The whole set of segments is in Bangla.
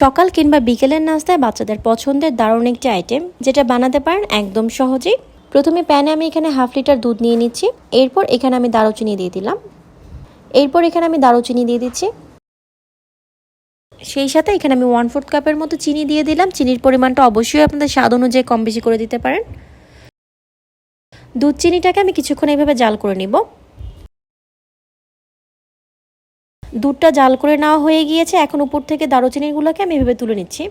সকাল কিংবা বিকেলের নাস্তায় বাচ্চাদের পছন্দের দারুণ একটি আইটেম যেটা বানাতে পারেন একদম সহজেই। প্রথমে প্যানে আমি এখানে হাফ লিটার দুধ নিয়ে নিচ্ছি। এরপর এখানে আমি দারুচিনি দিয়ে দিলাম। এরপর এখানে আমি দারুচিনি দিয়ে দিচ্ছি। সেই সাথে এখানে আমি ওয়ান ফোর্থ কাপের মতো চিনি দিয়ে দিলাম। চিনির পরিমাণটা অবশ্যই আপনাদের স্বাদ অনুযায়ী কম বেশি করে দিতে পারেন। দুধ চিনিটাকে আমি কিছুক্ষণ এইভাবে জাল করে নিব। দুধটা জাল করে নেওয়া হয়ে গিয়েছে। এখন উপর থেকে দারুচিনিগুলোকে আমি এভাবে তুলে নিচ্ছি।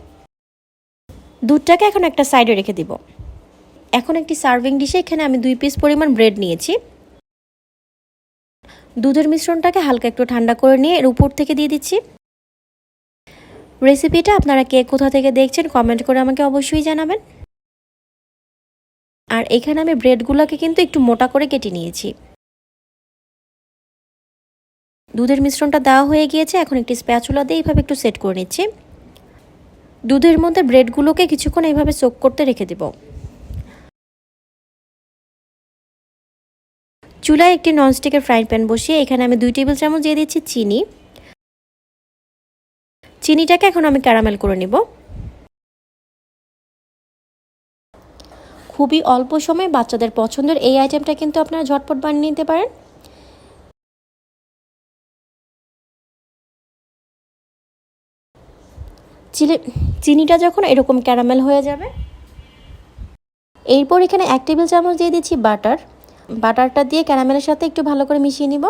দুধটাকে এখন একটা সাইডে রেখে দিব। এখন একটি সার্ভিং ডিশে এখানে আমি দুই পিস পরিমাণ ব্রেড নিয়েছি। দুধের মিশ্রণটাকে হালকা একটু ঠান্ডা করে নিয়ে এর উপর থেকে দিয়ে দিচ্ছি। রেসিপিটা আপনারা কে কোথা থেকে দেখছেন কমেন্ট করে আমাকে অবশ্যই জানাবেন। আর এখানে আমি ব্রেডগুলোকে কিন্তু একটু মোটা করে কেটে নিয়েছি। দুধের মিশ্রণটা দেওয়া হয়ে গিয়েছে, এখন একটি স্প্যাচুলা দিয়ে এইভাবে একটু সেট করে নিচ্ছি। দুধের মধ্যে ব্রেডগুলোকে কিছুক্ষণ এইভাবে সোক করতে রেখে দেব। চুলায় একটি ননস্টিকের ফ্রাইং প্যান বসিয়ে এখানে আমি দুই টেবিল চামচ দিয়ে দিচ্ছি চিনি। চিনিটাকে এখন আমি ক্যারামেল করে নিব। খুবই অল্প সময়ে বাচ্চাদের পছন্দের এই আইটেমটা কিন্তু আপনারা ঝটপট বানিয়ে নিতে পারেন। চিলি, চিনিটা যখন এরকম ক্যারামেল হয়ে যাবে। এরপর এখানে এক টেবিল চামচ দিয়ে দিচ্ছি বাটার। বাটারটা দিয়ে ক্যারামেলের সাথে একটু ভালো করে মিশিয়ে নিব।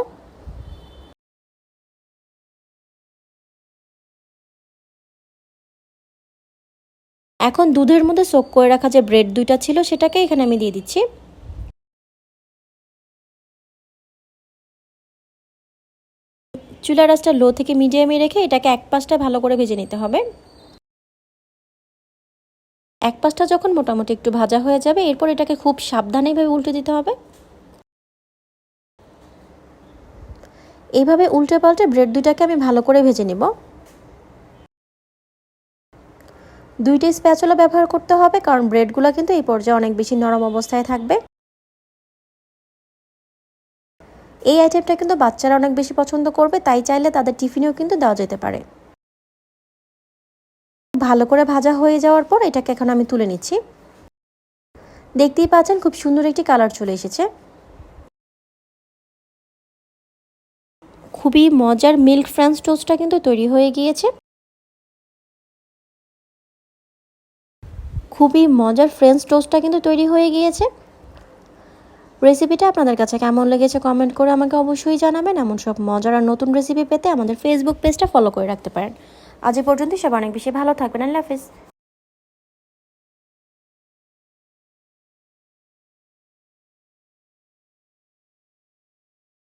এখন দুধের মধ্যে সোক করে রাখা যে ব্রেড দুইটা ছিল, সেটাকে এখানে আমি দিয়ে দিচ্ছি। চুলা রাসটা লো থেকে মিডিয়ামে রেখে এটাকে এক পাশটা ভালো করে ভেজে নিতে হবে। এক পাশটা যখন মোটামুটি একটু ভাজা হয়ে যাবে, এরপর এটাকে খুব সাবধানেভাবে উল্টে দিতে হবে। এইভাবে উল্টে পাল্টে ব্রেড দুইটাকে আমি ভালো করে ভেজে নিব। দুইটাই স্প্যাচুলা ব্যবহার করতে হবে, কারণ ব্রেডগুলো কিন্তু এই পর্যায়ে অনেক বেশি নরম অবস্থায় থাকবে। এই আইটেমটা কিন্তু বাচ্চারা অনেক বেশি পছন্দ করবে, তাই চাইলে তাদের টিফিনেও কিন্তু দেওয়া যেতে পারে। ভালো করে ভাজা হয়ে যাওয়ার পর এটাকে এখন আমি তুলে নিচ্ছি। দেখতেই পাচ্ছেন খুব সুন্দর একটি কালার চলে এসেছে। খুবই মজার মিল্ক ফ্রেঞ্চ টোস্টটা কিন্তু তৈরি হয়ে গিয়েছে। খুবই মজার ফ্রেঞ্চ টোস্টটা কিন্তু তৈরি হয়ে গিয়েছে। রেসিপিটা আপনাদের কাছে কেমন লেগেছে কমেন্ট করে আমাকে অবশ্যই জানাবেন। এমন সব মজার আর নতুন রেসিপি পেতে আমাদের ফেসবুক পেজটা ফলো করে রাখতে পারেন। আজ এ পর্যন্ত সব অনেক বেশি ভালো থাকবেন। আল্লাহ হাফিজ।